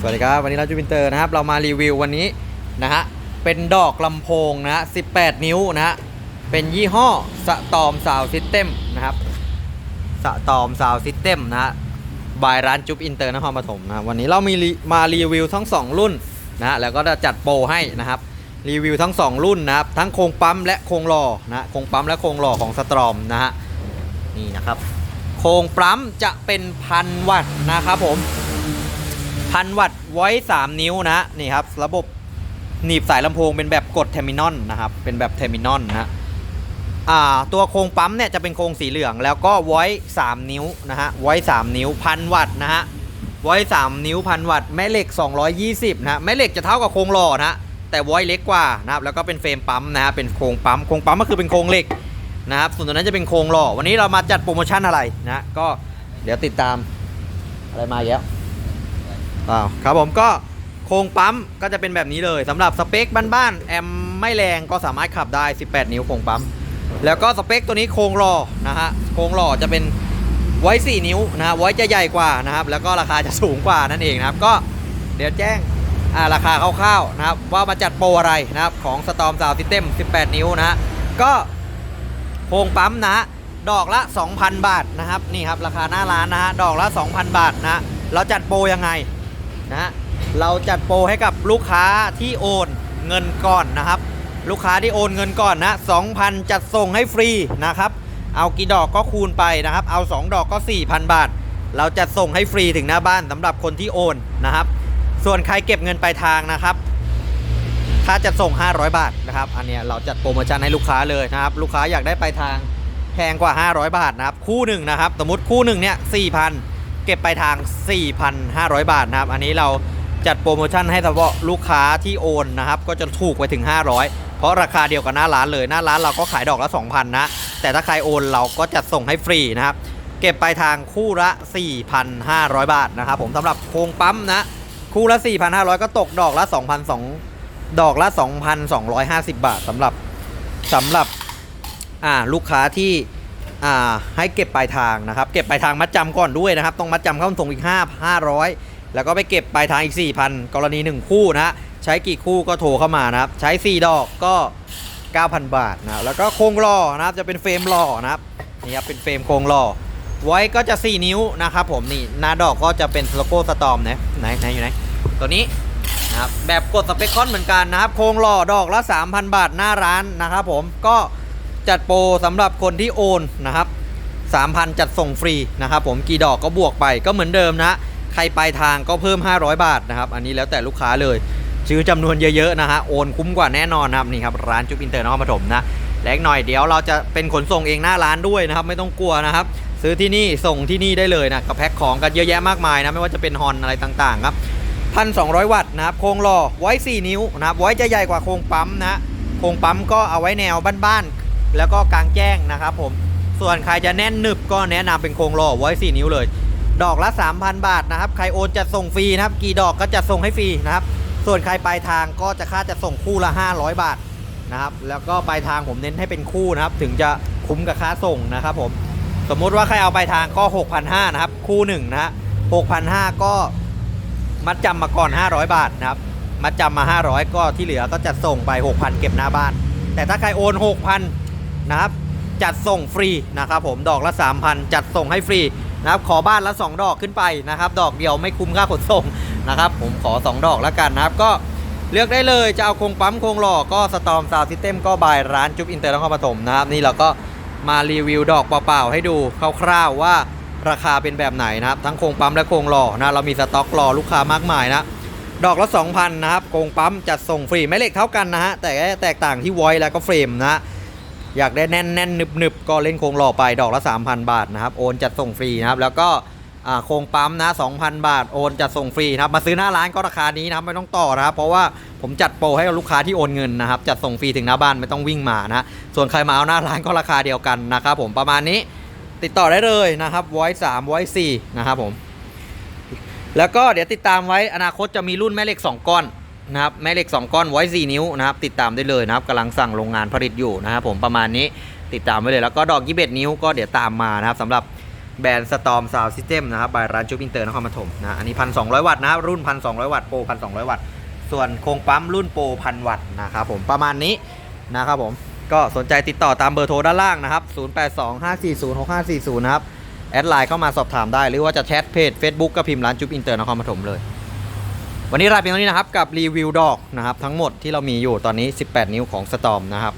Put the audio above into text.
สวัสดีครับ วันนี้เราจูบินเตอร์นะครับ เรามารีวิววันนี้นะฮะ เป็นดอกลำโพงนะฮะ 18 นิ้วนะฮะ เป็นยี่ห้อสตอมซาวซิสเต็มนะครับสตอมซาวซิสเต็มนะฮะ บายร้านจุ๊บอินเตอร์นครปฐมนะครับวันนี้เรามีมารีวิวทั้ง 2 รุ่นนะฮะ แล้วก็จะจัดโปรให้นะครับ รีวิวทั้ง 2 รุ่นนะครับ ทั้งโครงปั๊มและโครงหล่อนะฮะโครงปั๊มและโครงหล่อของสตรอมนะฮะ นี่นะครับ โครงปั๊มจะเป็นพันวัตต์นะครับผม พันวัตต์ไว้3นิ้วนะนี่ครับระบบหนีบสายลำโพงเป็นแบบกดเทอร์มินอลนะครับเป็นแบบเทอร์มินอลนะอ่าตัวโครงปั๊มเนี่ยจะเป็นโครงสีเหลือง แล้วก็ไว้3นิ้วนะฮะไว้3นิ้วพันวัตต์นะฮะไว้3นิ้วพันวัตต์แม่เหล็ก 220นะแม่เหล็กจะเท่ากับโครงหล่อนะแต่ไว้เล็กกว่านะครับแล้วก็เป็นเฟรมปั๊มนะฮะเป็นโครงปั๊มโครงปั๊มก็คือเป็นโครงเหล็กนะครับส่วนตัวนั้นจะเป็นโครงหล่อวันนี้เรามาจัดโปรโมชั่นอะไรนะก็เดี๋ยวติดตามอะไรมาอีกแล้ว อ้าวครับผมก็โครงปั๊มก็จะเป็นแบบนี้เลยสำหรับสเปคบ้านๆแอมไม่แรงก็สามารถขับได้ 18 นิ้วโครงปั๊ม แล้วก็สเปคตัวนี้โครงหล่อนะฮะโครงหล่อจะเป็นไว้ 4 นิ้วนะฮะไว้จะใหญ่กว่านะครับ แล้วก็ราคาจะสูงกว่านั่นเองนะครับ ก็เดี๋ยวแจ้งอ่าราคาคร่าวๆนะครับ ว่ามาจัดโปรอะไรนะครับ ของ Storm Sound System 18 นิ้วนะฮะก็โครงปั๊มนะ ดอกละ 2,000 บาทนะครับนี่ครับราคาหน้าร้านนะฮะดอกละ 2,000 บาทนะเราจัดโปรยังไง นะเราจัดโปรให้กับลูกค้าที่โอนเงินก่อนนะครับ ลูกค้าที่โอนเงินก่อนนะ2,000 จัดส่งให้ฟรีนะครับ เอากี่ดอกก็คูณไปนะครับ เอา 2 ดอกก็ 4,000 บาท เราจะส่งให้ฟรีถึงหน้าบ้านสำหรับคนที่โอนนะครับ ส่วนใครเก็บเงินปลายทางนะครับถ้าจะส่ง 500 บาทนะครับ อันเนี้ยเราจัดโปรโมชั่นให้ลูกค้าเลยนะครับ ลูกค้าอยากได้ปลายทางแพงกว่า 500 บาทนะครับ คู่หนึ่งนะครับ สมมติคู่หนึ่งเนี่ย4,000 เก็บปลายทาง 4,500 บาทนะครับ อันนี้เราจัดโปรโมชั่นให้เฉพาะลูกค้าที่โอนนะครับ ก็จะถูกไปถึง 500 เพราะราคาเดียวกับหน้าร้านเลย หน้าร้านเราก็ขายดอกละ 2,000 นะ แต่ถ้าใครโอนเราก็จะส่งให้ฟรีนะครับ เก็บปลายทางคู่ละ 4,500 บาทนะครับผมสำหรับโครงปั๊มนะ คู่ละ 4,500 ก็ตกดอกละ 2,200 ดอกละ 2,250 บาทสำหรับสำหรับอ่าลูกค้าที่ อ่าให้เก็บปลายทางนะครับ เก็บปลายทางมัดจำก่อนด้วยนะครับ ต้องมัดจำเข้าส่งอีก 5 500 แล้วก็ไปเก็บปลายทางอีก 4,000 กรณี 1 คู่นะฮะใช้กี่คู่ก็โทรเข้ามานะครับ ใช้ 4 ดอกก็ 9,000 บาทนะครับแล้วก็โครงหล่อนะครับจะเป็นเฟรมหล่อนะครับนี่ครับเป็นเฟรมโครงหล่อไว้ก็จะ 4 นิ้วนะครับผมนี่หน้าดอกก็จะเป็นโลโก้สตอมนะไหนไหนอยู่ไหนตัวนี้นะครับแบบกดสเปคคอนเหมือนกันนะครับโครงหล่อดอกละ 3,000 บาทหน้าร้านนะครับผมก็ จัดโปรสำหรับคนที่โอนนะครับ3,000 จัดส่งฟรีนะครับผมกี่ดอกก็บวกไปก็เหมือนเดิมนะใครปลายทางก็เพิ่ม 500 บาทนะครับ อันนี้แล้วแต่ลูกค้าเลยซื้อจำนวนเยอะๆนะฮะโอนคุ้มกว่าแน่นอนนะครับนี่ครับร้านจุ๊บอินเตอร์นครปฐมนะและอีกหน่อยเดี๋ยวเราจะเป็นขนส่งเองหน้าร้านด้วยนะครับ ไม่ต้องกลัวนะครับ ซื้อที่นี่ส่งที่นี่ได้เลยนะกับแพ็คของกันเยอะแยะมากมายนะไม่ว่าจะเป็นฮอนอะไรต่างๆครับพันสองวัตต์นะครับโครงหล่อไว้ 4 นิ้วนะครับไว้จะใหญ่กว่าโครงปั๊มนะโครงปั๊มก็เอาไว้แนวบ้านๆ แล้วก็กลางแจ้งนะครับผมส่วนใครจะแน่นหนึบก็แนะนำเป็นโครงหล่อไว้4นิ้วเลย ดอกละ 3,000 บาทนะครับใครโอนจะส่งฟรีนะครับ กี่ดอกก็จะส่งให้ฟรีนะครับ ส่วนใครปลายทางก็จะค่าจะส่งคู่ละ 500 บาทนะครับ แล้วก็ปลายทางผมเน้นให้เป็นคู่นะครับ ถึงจะคุ้มกับค่าส่งนะครับผมสมมุติว่าใครเอาไปทางก็ 6,500นะครับ คู่หนึ่งนะฮะ6,500 ก็มัดจำมาก่อน 500 บาทนะครับมัดจำมา 500 ก็ที่เหลือก็จัดส่งไป 6,000 เก็บหน้าบ้าน แต่ถ้าใครโอน 6,000 นะครับจัดส่งฟรีนะครับผมดอกละ 3,000 จัดส่งให้ฟรีนะครับขอบ้านละ 2 ดอกขึ้นไปนะครับ ดอกเดียวไม่คุ้มค่าขนส่งนะครับ ผมขอ 2 ดอกแล้วกันนะครับ ก็เลือกได้เลยจะเอาโครงปั๊มโครงหล่อก็สตอมซาวซิสเต็มก็บายร้านจุ๊บอินเตอร์นครปฐมนะครับ นี่เราก็มารีวิวดอกเปล่าๆให้ดูคร่าวๆว่าราคาเป็นแบบไหนนะครับ ทั้งโครงปั๊มและโครงหล่อนะเรามีสต็อกรอลูกค้ามากมายนะดอกละ 2,000 นะครับโครงปั๊มจัดส่งฟรีแม่เหล็กเท่ากันนะฮะแต่แตกต่างที่ไวอยแล้วก็เฟรมนะ อยากได้แน่นแน่นๆหนึบก็เล่นโครงหล่อไปดอกละ 3,000 บาทนะครับ โอนจัดส่งฟรีนะครับ แล้วก็โครงปั๊มนะ 2,000 บาท โอนจัดส่งฟรีนะครับ มาซื้อหน้าร้านก็ราคานี้นะครับ ไม่ต้องต่อนะครับ เพราะว่าผมจัดโปรให้กับลูกค้าที่โอนเงินนะครับ จัดส่งฟรีถึงหน้าบ้านไม่ต้องวิ่งมานะ ส่วนใครมาเอาหน้าร้านก็ราคาเดียวกันนะครับผม ประมาณนี้ติดต่อได้เลยนะครับไว้3ไว้4นะครับผม แล้วก็เดี๋ยวติดตามไว้อนาคตจะมีรุ่นแม่เหล็ก 2 ก้อน นะครับแม่เหล็ก 2 ก้อนไว้ 4 นิ้วนะครับติดตามได้เลยนะครับกำลังสั่งโรงงานผลิตอยู่นะครับผมประมาณนี้ติดตามไว้เลยแล้วก็ดอก 21 นิ้วก็เดี๋ยวตามมานะครับสำหรับแบรนด์สตอมซาวซิสเต็มนะครับบายร้านจูปินเตอร์นครปฐมนะอันนี้พันสองวัตต์นะรุ่นพันสองวัตต์โปรพันสองวัตต์ส่วนโครงปั๊มรุ่นโปรพันวัตต์นะครับผมประมาณนี้นะครับผมก็สนใจติดต่อตามเบอร์โทรด้านล่างนะครับ 0825406540 นะครับ แอดไลน์เข้ามาสอบถามได้ หรือว่าจะแชทเพจ Facebook ก็พิมพ์ร้านจุ๊บอินเตอร์นครปฐมเลย วันนี้ลาเพียงเท่านี้นะครับกับรีวิวดอกนะครับทั้งหมดที่เรามีอยู่ตอนนี้ 18 นิ้วของสตอมนะครับ